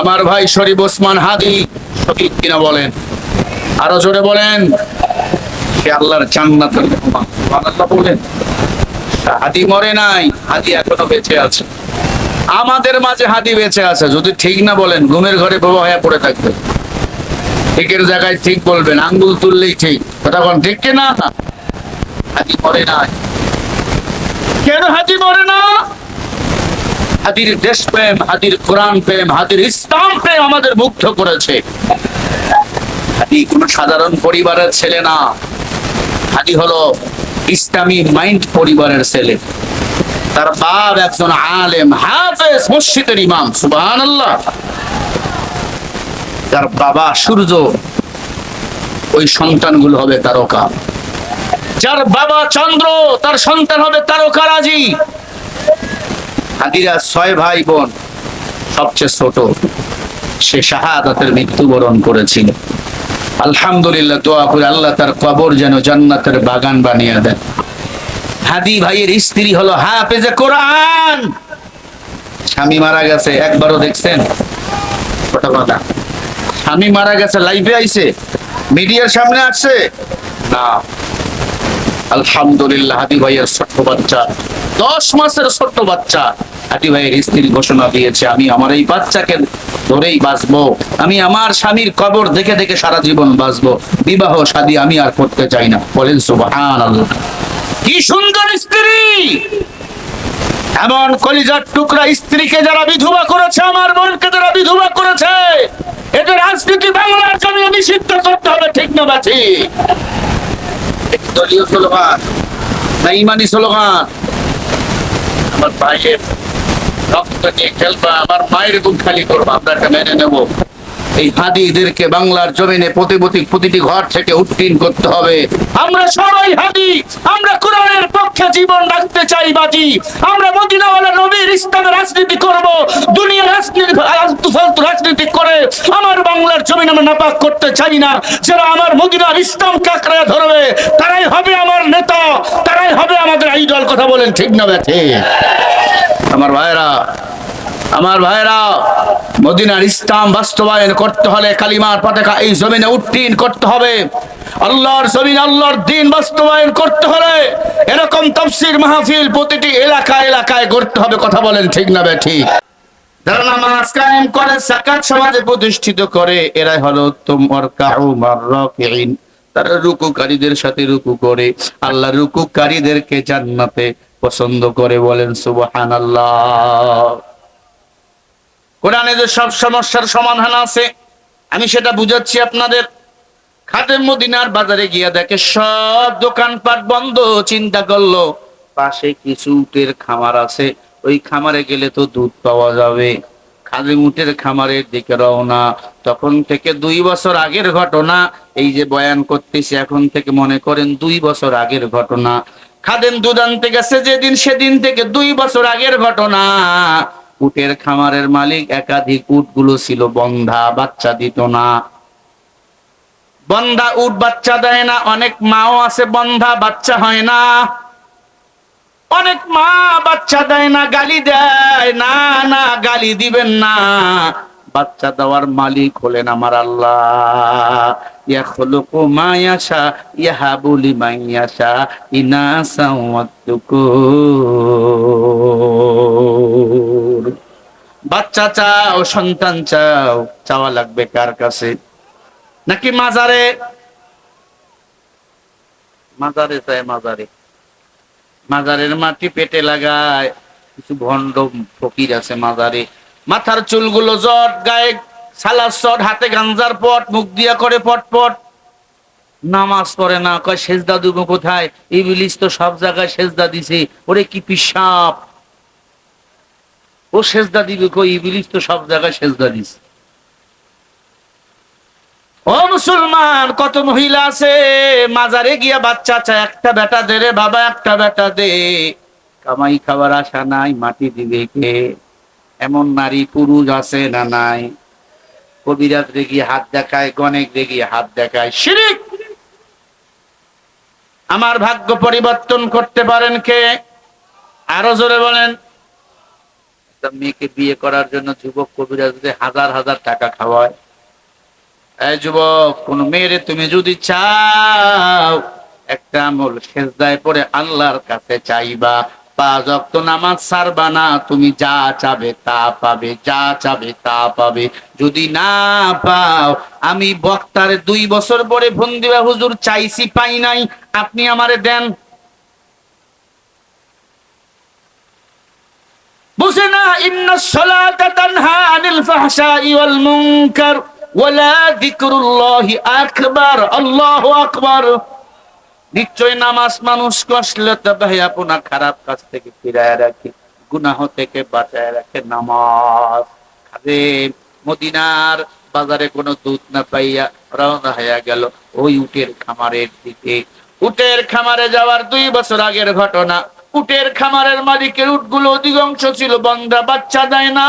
আমার ভাই শরীফ ওসমান হাদি শহীদ কিনা বলেন? আরও জোরে বলেন। আল্লাহর মেহমান। সুবহানাল্লাহ বলেন, হাদি মরে নাই, হাদি এখনও বেঁচে আছে। আমাদের মাঝে হাদি বেঁচে আছে, যদি ঠিক না বলেন, ঘুমের ঘরে বাবা হয়ে পড়ে থাকবে। ঠিকের জায়গায় ঠিক বলবেন, আঙ্গুল তুললেই ঠিক। কথা কোন ঠিক কি না হাদি মরে নাই। কেন হাদি মরে না? হাদির দেশপ্রেম হাদির কোরআন প্রেম, হাদির ইসলাম প্রেম আমাদের মুগ্ধ করেছে। হাদি কোন সাধারণ পরিবারের ছেলে না। হাদি হলো ইসলামী মাইন্ড পরিবারের ছেলে। তার বাপ একজন আলেম, হাফেজ, মসজিদের ইমাম সুবাহান আল্লাহ তার বাবা সূর্য, ওই সন্তানগুলো হবে তারকা। যার বাবা চন্দ্র, তার সন্তান হবে তারকারাজি হাদিরা ছয় ভাই বোন, সবচেয়ে ছোট, সে শাহাদাতের মৃত্যুবরণ করেছিল। আলহামদুলিল্লাহ, দোয়া করে আল্লাহ তার কবর যেন জান্নাতের বাগান বানিয়ে দেন। হাদি ভাইয়ের স্ত্রী হলো হাফেজে কোরআন। স্বামী মারা গেছে, একবারও দেখছেন? ছোট কথা। স্বামী মারা গেছে, লাইভে আইছে? মিডিয়ার সামনে আসছে? না। আলহামদুলিল্লাহ, হাদি ভাইয়ের ছোট্ট বাচ্চা। দশ মাসের ছোট্ট বাচ্চা। হাদি ভাইয়ের স্ত্রী ঘোষণা দিয়েছে, আমি আমার এই বাচ্চাকে ধরেই বাঁচবো। আমি আমার স্বামীর কবর দেখে দেখে সারা জীবন বাঁচবো। বিবাহ, শাদী আমি আর করতে চাই না। বলেন সুবহান কি সুন্দর স্ত্রী! এমন কলিজার টুকরা স্ত্রীকে যারা বিধবা করেছে, আমার বোনকে যারা বিধবা করেছে এটা রাজনীতি বাংলার জন্য নিষিদ্ধ করতে হবে, ঠিক না বাছি দলীয় স্লোগান না ইমানি স্লোগান আমার রক্ত নিয়ে খেলবা আমার মায়ের দুধ খালি করব আপনারটা মেনে নেব। এই হাদিদেরকে বাংলার জমিনে প্রতিপতি প্রতিটি ঘর থেকে উত্তীর্ণ করতে হবে। আমরা সবাই হাদি। আমরা কোরআনের পক্ষে জীবন রাখতে চাই, বাজি। আমরা মদিনাওয়ালা নবীর ইসলামের রাজনীতি করব। দুনিয়া রাজনীতি ফালতু রাজনীতি করে আমার বাংলার জমিন আমরা নাপাক করতে চাই না। যারা আমার মদিনার ইসলাম কাকড়া ধরবে, তারাই হবে আমার নেতা, তারাই হবে আমাদের আইডল। কথা বলেন ঠিক না ব্যাঠে? আমার ভাইরা আমার ভাইরা, মদিনার ইসলাম বাস্তবায়ন করতে হলে কালিমার পতাকা এই জমিনে উত্তীর্ণ করতে হবে। আল্লাহর জমিন, আল্লাহর দিন বাস্তবায়ন করতে হলে এরকম তফসির মাহফিল প্রতিটি এলাকা এলাকায় করতে হবে, কথা বলেন ঠিক না ঠিক যারা সমাজে প্রতিষ্ঠিত করে, এরাই হলো তোমার রাকিঈন তারা রুকুকারীদের সাথে রুকু করে, আল্লাহ রুকুকারীদেরকে জান্নাতে পছন্দ করে বলেন, সুবহানাল্লাহ। কোরআনে যে সব সমস্যার সমাধান আছে, আমি সেটা বুঝাচ্ছি আপনাদের। খাদেম মদিনার বাজারে গিয়া দেখে সব দোকানপাট বন্ধ, চিন্তা করল, পাশে কিছু উটের খামার আছে, ওই খামারে গেলে তো দুধ পাওয়া যাবে। খাদেম উটের খামারের দিকে রওনা, তখন থেকে দুই বছর আগের ঘটনা, এই যে বয়ান করতেছি, এখন থেকে মনে করেন দুই বছর আগের ঘটনা। খাদেম দুধ আনতে গেছে যেদিন, সেদিন থেকে দুই বছর আগের ঘটনা। উটের খামারের মালিক, একাধিক উটগুলো ছিল বন্ধা, বাচ্চা দিত না। বন্ধা উট বাচ্চা দেয় না, অনেক মাও আছে বন্ধা, বাচ্চা হয় না। অনেক মা বাচ্চা দেয় না, গালি দেয় না না, গালি দিবেন না। বাচ্চা দেওয়ার মালিক হলেন আমার আল্লাহ। ইয়াখলুকু মা ইয়াশা, ইয়াহাবু ইনাসা ওয়া বাচ্চা চাও, সন্তান চাও, চাওয়া লাগবে কার কাছে? নাকি মাজারে? মাজারে চায় মাজারে। মাজারের মাটি পেটে লাগায়, কিছু ভণ্ড ফকির আছে মাজারে। মাথার চুলগুলো জট, গায়ে সালার হাতে গাঞ্জার পট, মুখ দিয়া করে পট পট। নামাজ পড়ে না, কয়, সেজদা দুগো কোথায়? ইবিলিস তো সব জায়গায় সেজদা দিছে। ওরে কি পিসাব। ও সেজদা দিবে কই? ইবিলিস তো সব জায়গায় সেজদা দিছে। ও মুসলমান, কত মহিলা আছে? মাজারে গিয়া বাচ্চা চায়, একটা বেটা দে রে বাবা, একটা বেটা দে। কামাই খাবার আশা নাই, মাটি দিবে কে? এমন নারী, পুরুষ আছে না নাই? কবিরাত রেগিয়ে হাত দেখায়, গণেক রেগিয়ে হাত দেখায়। শিরিক! আমার ভাগ্য পরিবর্তন করতে পারেন কে? আরও জোরে বলেন। মেয়েকে বিয়ে করার জন্য যুবক কবিরা হাজার হাজার টাকা খাওয়ায়। এই যুবক, কোন মেয়েরে তুমি যদি চাও, একটা আমল সেজদায় পরে আল্লাহর কাছে চাইবা। নামাজ সারবা না, তুমি যা চাবে তা পাবে, যা চাবে তা পাবে। যদি না পাও, আমি বক্তারে দুই বছর পরে ফোন দিবা, হুজুর চাইছি, পাই নাই, আপনি আমারে দেন। বুঝে না, ইন্না সলাতা তানহা আনিল আকবার, আল্লাহু আকবার। নিশ্চয় নামাজ মানুষ কষ্টলতা ভাইয়াপনা খারাপ কাজ থেকে ফিরায় রাখে, গুনাহ থেকে বাঁচায় রাখে নামাজ। খাবে মদিনার বাজারে কোনো দুধ না পাইয়া রওনা হয়ে গেল ওই উটের খামারের দিকে। উটের খামারে যাওয়ার দুই বছর আগের ঘটনা। উটের খামারের মালিকের উটগুলো অধিকাংশ ছিল বন্ধা, বাচ্চা দেয় না।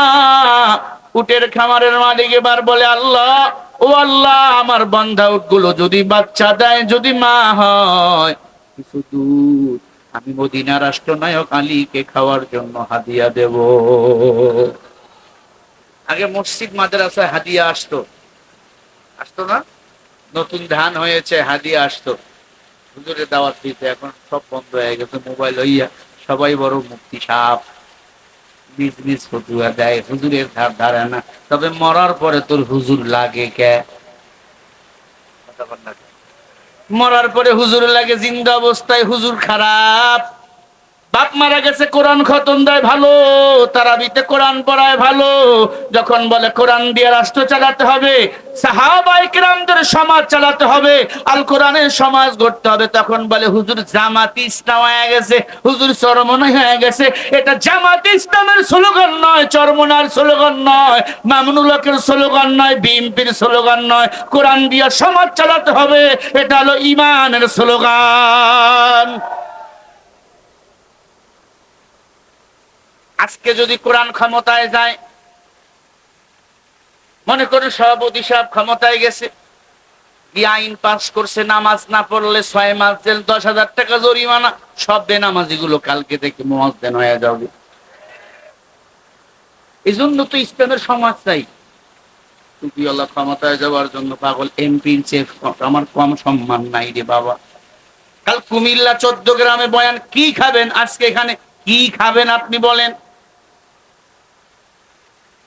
উটের খামারের মালিক এবার বলে, আল্লাহ ও আল্লাহ, আমার বন্ধা উটগুলো যদি বাচ্চা দেয়, যদি মা হয়। কিছু দুধ আমি মদিনা রাষ্ট্রনায়ক আলীকে খাওয়ার জন্য হাদিয়া দেব। আগে মসজিদ, মাদ্রাসায় হাদিয়া আসতো। আসতো না? নতুন ধান হয়েছে, হাদিয়া আসতো। হুজুরে দাওয়াত দিতে, এখন সব বন্ধ হয়ে গেছে, মোবাইল হইয়া সবাই বড় মুক্তি সাপ। নিজ নিজ ফতুয়া দেয়, হুজুরের ধার ধারে না তবে মরার পরে তোর হুজুর লাগে কে। মরার পরে হুজুর লাগে, জিন্দা অবস্থায় হুজুর খারাপ বাপ মারা গেছে, কোরআন খতম দেয় ভালো, তারাবিতে কোরআন পড়ায় ভালো। যখন বলে, কোরআন দিয়ে রাষ্ট্র চালাতে হবে, সাহাবাই কিরামদের সমাজ চালাতে হবে, আল কোরআনের সমাজ গড়তে হবে। তখন বলে, হুজুর, জামাতি ইসলাম হয়ে গেছে, হুজুর, চরমনাই হয়ে গেছে। এটা জামাতি ইসলামের স্লোগান নয়, চরমনার স্লোগান নয় মামুনুলকের স্লোগান নয়, বিএনপির স্লোগান নয়। কোরআন দিয়ে সমাজ চালাতে হবে, এটা হলো ইমানের স্লোগান। আজকে যদি কোরআন ক্ষমতায় যায়, মনে করুন সভাপতি সাহেব ক্ষমতায় গেছে, গিয়ে আইন পাস করছে, নামাজ না পড়লে ছয় মাস জেল, দশ হাজার টাকা জরিমানা, সব বেনামাজি গুলো কালকে থেকে মহাজদেন হয়ে যাবে। এই জন্য তো ইসলামের সমাজ চাই। টুপিওয়ালা ক্ষমতায় যাওয়ার জন্য পাগল এমপির চেয়ে আমার কম সম্মান নাই রে বাবা। কাল কুমিল্লা চোদ্দ গ্রামে বয়ান, কি খাবেন আজকে এখানে? কি খাবেন আপনি বলেন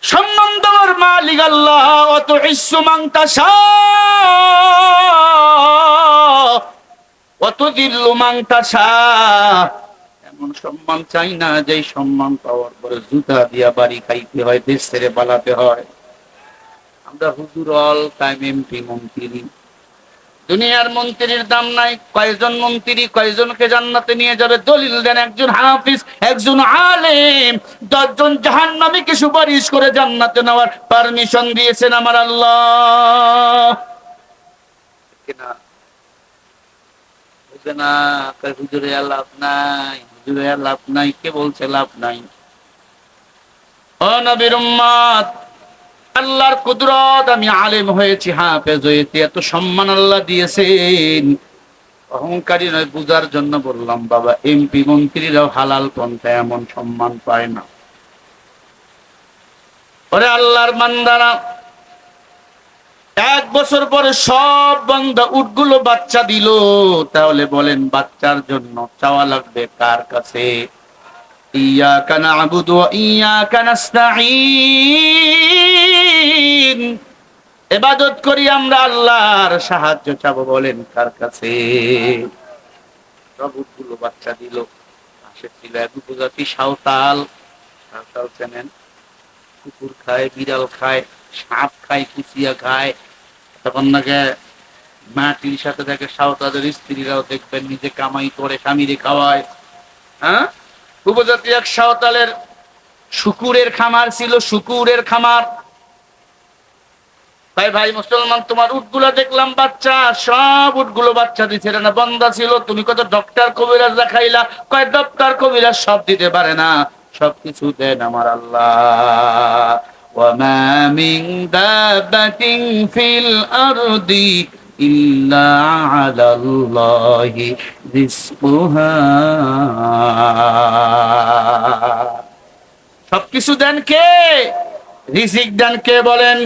সম্মান দেওয়ার মালিক আল্লাহ অত দিল্লু এমন সম্মান চাই না যে সম্মান পাওয়ার পরে জুতা দিয়া বাড়ি খাইতে হয়, দেশ ছেড়ে পালাতে হয়। আমরা হুজুর অল টাইম এমপি, মন্ত্রী। দুনিয়ার মন্ত্রীর দাম নাই, কয়জন মন্ত্রী কয়জনকে জান্নাতে নিয়ে যাবে? দলিল দেন একজন হাফিজ, একজন আলেম। দশজন জাহান্নামীকে সুপারিশ করে জান্নাতে নেওয়ার পারমিশন দিয়েছেন আমার আল্লাহ। না হুজুরে লাভ নাই। হুজুরে লাভ নাই। কে বলছে লাভ নাই? ও আল্লাহর কুদরত, আমি আলেম হয়েছি, হাফেজ হয়েছি, এত সম্মান আল্লাহ দিয়েছেন। অহংকারী নয়, বুঝার জন্য বললাম, বাবা, এমপি মন্ত্রীরাও হালাল পন্থা, এমন সম্মান পায় না। ওরে আল্লাহর মান্দারা এক বছর পরে সব বান্দা উটগুলো বাচ্চা দিল। তাহলে বলেন, বাচ্চার জন্য চাওয়া লাগবে কার কাছে? নাবুদু ওয়া ইয়াকা নাস্তাঈন ইবাদত করি আমরা আল্লাহর সাহায্য চাব বলেন কার কাছে? সব উটগুলো বাচ্চা দিল। পাশে ছিল এক উপজাতি সাঁওতাল। সাঁওতাল চেনেন? কুকুর খায়, বিড়াল খায়, সাপ খায়, কুচিয়া খায়। তখন নাকি মাটির সাথে থাকে সাঁওতালের স্ত্রীরাও দেখবেন, নিজে কামাই করে স্বামীরে খাওয়ায়। হ্যাঁ? উপজাতি এক সাঁওতালের শুকুরের খামার ছিল শুকুরের খামার ভাই ভাই মুসলমান তোমার উটগুলো দেখলাম বাচ্চা সব উটগুলো বাচ্চা দিচ্ছে এটা না বন্ধা ছিল তুমি কত ডক্টর কবিরাজ দেখাইলা কয় ডক্টর কবিরাজ সব দিতে পারে না সবকিছু দেন আমার আল্লাহ وما من دابة في الأرض إلا على الله رزقها সবকিছু দেন কে রিজিক দেন কে বলেন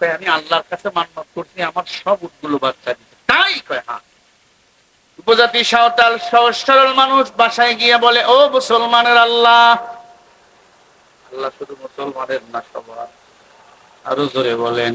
কয়, আমি আল্লাহর কাছে মান্নত করছি আমার সব উটগুলো বাচ্চা দিতে তাই কয় হ্যাঁ উপজাতি সাঁওতাল সহজ সরল মানুষ বাসায় গিয়ে বলে ও মুসলমানের আল্লাহ আল্লাহ শুধু মুসলমানের না সবার আরো জোরে বলেন